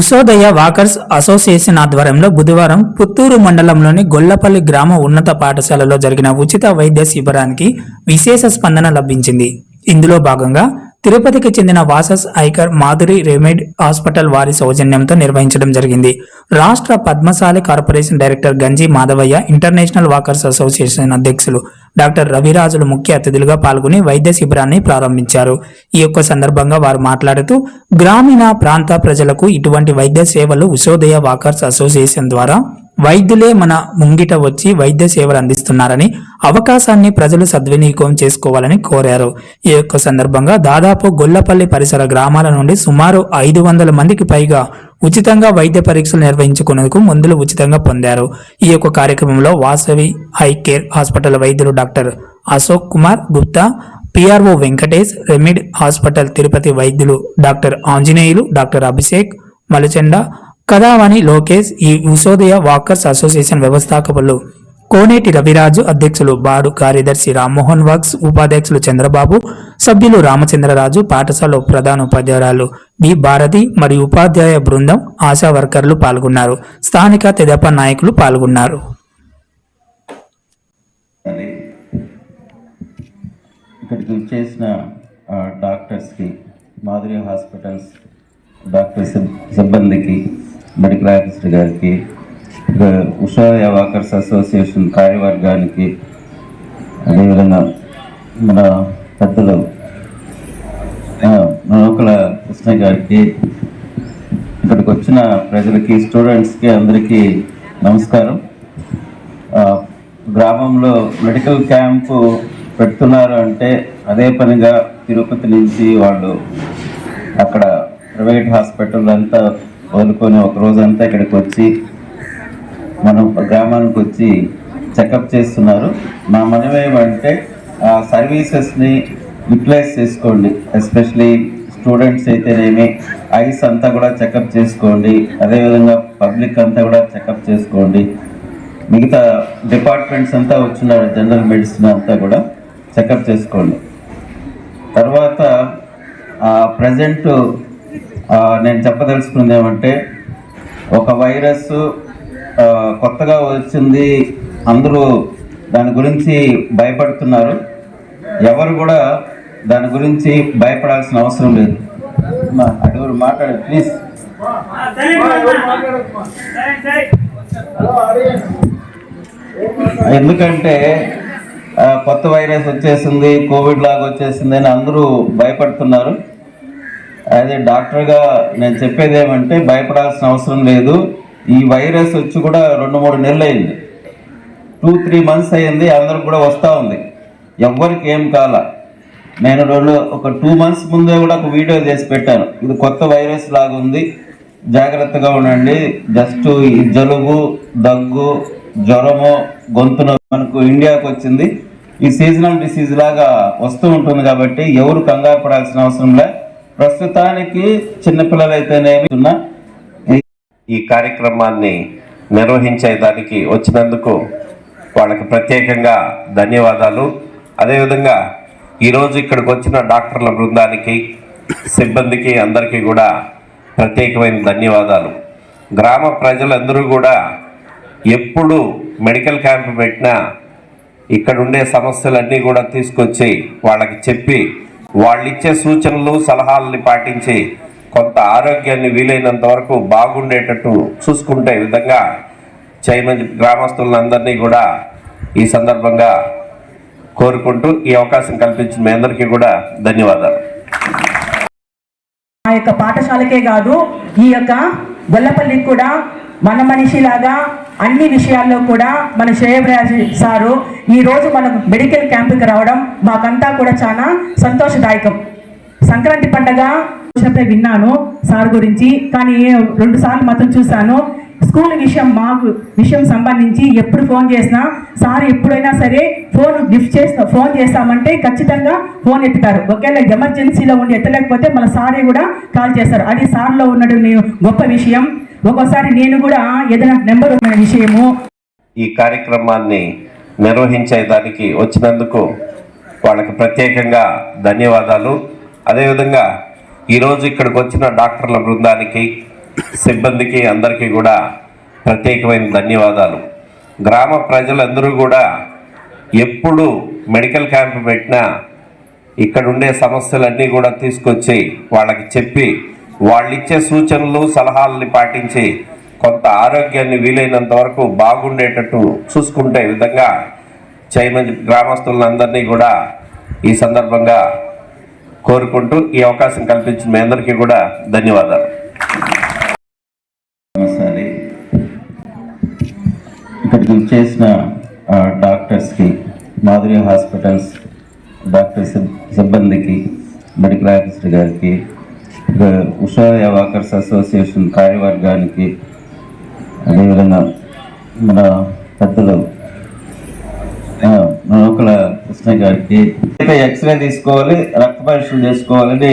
Ushodaya walkers association ఆధ్వర్యంలో బుధవారం పుత్తూరు మండలంలోని గొల్లపల్లి గ్రామ ఉన్నత పాఠశాలలో జరిగిన ఉచిత వైద్య శిబిరానికి విశేష స్పందన లభించింది. ఇందులో భాగంగా తిరుపతికి చెందిన వాసస్ ఐకర్ మాధురి రెమెడ్ హాస్పిటల్ వారి సౌజన్యంతో నిర్వహించడం జరిగింది. రాష్ట్ర Padmashali corporation director Ganji Madhavaiah international walkers association అధ్యక్షులు డాక్టర్ రవిరాజులు ముఖ్య అతిథులుగా పాల్గొని వైద్య శిబిరాన్ని ప్రారంభించారు. ఈ యొక్క సందర్భంగా వారు మాట్లాడుతూ గ్రామీణ ప్రాంత ప్రజలకు ఇటువంటి వైద్య సేవలు ఉషోదయ వాకర్స్ అసోసియేషన్ ద్వారా వైద్యులే మన ముంగిట వచ్చి వైద్య సేవలు అందిస్తున్నారని అవకాశాన్ని ప్రజలు సద్వినియోగం చేసుకోవాలని కోరారు. ఈ యొక్క సందర్భంగా దాదాపు గొల్లపల్లి పరిసర గ్రామాల నుండి సుమారు ఐదు వందల మందికి పైగా ఉచితంగా వైద్య పరీక్షలు నిర్వహించుకునేందుకు మందులు ఉచితంగా పొందారు. ఈ యొక్క కార్యక్రమంలో వాసవి హై కేర్ హాస్పిటల్ వైద్యులు డాక్టర్ అశోక్ కుమార్ గుప్తా పిఆర్ఓ వెంకటేష్ రెమిడ్ హాస్పిటల్ తిరుపతి వైద్యులు డాక్టర్ ఆంజనేయులు డాక్టర్ అభిషేక్ మలచెండ కథావాణి లోకేష్ ఈ ఉషోదయ వాకర్స్ అసోసియేషన్ వ్యవస్థాపకులు. కోనేటి రవిరాజు అధ్యక్షులు బాడు కార్యదర్శి రామ్మోహన్ వాక్స్ ఉపాధ్యక్షులు చంద్రబాబు సభ్యులు రామచంద్రరాజు పాఠశాల ప్రధాన ఉపాధ్యాయురాలు బి భారతి మరియు ఉపాధ్యాయ బృందం ఆశా వర్కర్లు పాల్గొన్నారు. స్థానిక తెదప నాయకులు పాల్గొన్నారు. ఇక్కడికి డాక్టర్స్కి మాధురి హాస్పిటల్స్ డాక్టర్ సిబ్బందికి మెడికల్ ఆఫీసర్ గారికి ఉషా వాకర్స్ అసోసియేషన్ కార్యవర్గానికి అదేవిధంగా మన పెద్దలు ఆ, నౌకల కృష్ణ గారికి ఇక్కడికి వచ్చిన ప్రజలకి స్టూడెంట్స్కి అందరికీ నమస్కారం. గ్రామంలో మెడికల్ క్యాంపు పెడుతున్నారు అంటే అదే పనిగా తిరుపతి నుంచి వాళ్ళు అక్కడ ప్రైవేట్ హాస్పిటల్ అంతా వదులుకొని ఒక రోజంతా ఇక్కడికి వచ్చి మనం గ్రామానికి వచ్చి చెకప్ చేస్తున్నారు. నా మనం ఏమంటే ఆ సర్వీసెస్ని యూటిలైజ్ చేసుకోండి. ఎస్పెషలీ స్టూడెంట్స్ అయితేనేమి ఐస్ అంతా కూడా చెకప్ చేసుకోండి. అదేవిధంగా పబ్లిక్ అంతా కూడా చెకప్ చేసుకోండి. మిగతా డిపార్ట్మెంట్స్ అంతా వచ్చినారు జనరల్ మెడిసిన్ అంతా కూడా చెకప్ చేసుకోండి. తర్వాత ప్రజెంట్ నేను చెప్పదలుచుకుంది ఏమంటే ఒక వైరస్ కొత్తగా వచ్చింది అందరూ దాని గురించి భయపడుతున్నారు. ఎవరు కూడా దాని గురించి భయపడాల్సిన అవసరం లేదు. మా- మాట్లాడు ప్లీజ్ ఎందుకంటే కొత్త వైరస్ వచ్చేసింది కోవిడ్ లాగా వచ్చేసింది అని అందరూ భయపడుతున్నారు. అదే డాక్టర్గా నేను చెప్పేది ఏమంటే భయపడాల్సిన అవసరం లేదు. ఈ వైరస్ వచ్చి కూడా రెండు మూడు నెలలు అయింది. టూ త్రీ మంత్స్ అయింది అందరికి కూడా వస్తూ ఉంది. ఎవ్వరికి ఏం కాల. నేను రెండు ఒక టూ మంత్స్ ముందే కూడా ఒక వీడియో చేసి పెట్టాను. ఇది కొత్త వైరస్ లాగా ఉంది. జాగ్రత్తగా ఉండండి. జస్ట్ ఈ జలుబు దగ్గు జ్వరము గొంతున మనకు ఇండియాకు వచ్చింది. ఈ సీజనల్ డిసీజ్ లాగా వస్తూ ఉంటుంది కాబట్టి ఎవరు కంగారు పడాల్సిన అవసరం లే. ప్రస్తుతానికి చిన్నపిల్లలైతేనేమి ఉన్న ఉన్నా ఈ కార్యక్రమాన్ని నిర్వహించేదానికి వచ్చినందుకు వాళ్ళకి ప్రత్యేకంగా ధన్యవాదాలు. అదేవిధంగా ఈరోజు ఇక్కడికి వచ్చిన డాక్టర్ల బృందానికి సిబ్బందికి అందరికీ కూడా ప్రత్యేకమైన ధన్యవాదాలు. గ్రామ ప్రజలందరూ కూడా ఎప్పుడు మెడికల్ క్యాంప్ పెట్టినా ఇక్కడ ఉండే సమస్యలన్నీ కూడా తీసుకొచ్చి వాళ్ళకి చెప్పి వాళ్ళిచ్చే సూచనలు సలహాలని పాటించి కొంత ఆరోగ్యాన్ని వీలైనంత వరకు బాగుండేటట్టు చూసుకుంటే విధంగా చేయమని గ్రామస్తులందరినీ కూడా ఈ సందర్భంగా కోరుకుంటూ ఈ అవకాశం కల్పించిన మీ అందరికీ కూడా ధన్యవాదాలు. ఆ యొక్క పాఠశాలకే కాదు ఈ యొక్క గొల్లపల్లికి కూడా మన మనిషిలాగా అన్ని విషయాల్లో కూడా మన శ్రేయబ్రాజ్ సారు ఈరోజు మనం మెడికల్ క్యాంపుకి రావడం మాకంతా కూడా చాలా సంతోషదాయకం. సంక్రాంతి పండగ విన్నాను సార్ గురించి కానీ రెండు సార్లు మాత్రం చూశాను. స్కూల్ విషయం మాకు విషయం సంబంధించి ఎప్పుడు ఫోన్ చేసినా సార్ ఎప్పుడైనా సరే ఫోన్ లిఫ్ట్ చేస్తా ఫోన్ చేస్తామంటే ఖచ్చితంగా ఫోన్ ఎత్తుతారు. ఒకవేళ ఎమర్జెన్సీలో ఉండి ఎత్తలేకపోతే మన సారే కూడా కాల్ చేస్తారు. అది సార్లో ఉన్నటువంటి నేను గొప్ప విషయం. ఒక్కోసారి నేను కూడా ఏదైనా నెంబర్ ఉన్న విషయము. ఈ కార్యక్రమాన్ని నిర్వహించేదానికి వచ్చినందుకు వాళ్ళకి ప్రత్యేకంగా ధన్యవాదాలు. అదేవిధంగా ఈరోజు ఇక్కడికి వచ్చిన డాక్టర్ల బృందానికి సిబ్బందికి అందరికీ కూడా ప్రత్యేకమైన ధన్యవాదాలు. గ్రామ ప్రజలందరూ కూడా ఎప్పుడు మెడికల్ క్యాంప్ పెట్టినా ఇక్కడ ఉండే సమస్యలన్నీ కూడా తీసుకొచ్చి వాళ్ళకి చెప్పి వాళ్ళు ఇచ్చే సూచనలు సలహాలని పాటించి కొంత ఆరోగ్యాన్ని వీలైనంత వరకు బాగుండేటట్టు చూసుకుంటే విధంగా చేయమని గ్రామస్తులందరినీ కూడా ఈ సందర్భంగా కోరుకుంటూ ఈ అవకాశం కల్పించిన మీ అందరికీ కూడా ధన్యవాదాలు. ఇక్కడికి చేసిన డాక్టర్స్కి మాధురి హాస్పిటల్స్ డాక్టర్ సిబ్- సిబ్బందికి మెడికల్ ఆఫీసర్ గారికి ఉషా వాకర్స్ అసోసియేషన్ కార్యవర్గానికి అదేవిధంగా మన పెద్దలు ఆ, నూకల కృష్ణ గారికి ఎక్స్రే తీసుకోవాలి రక్త పరీక్షలు చేసుకోవాలని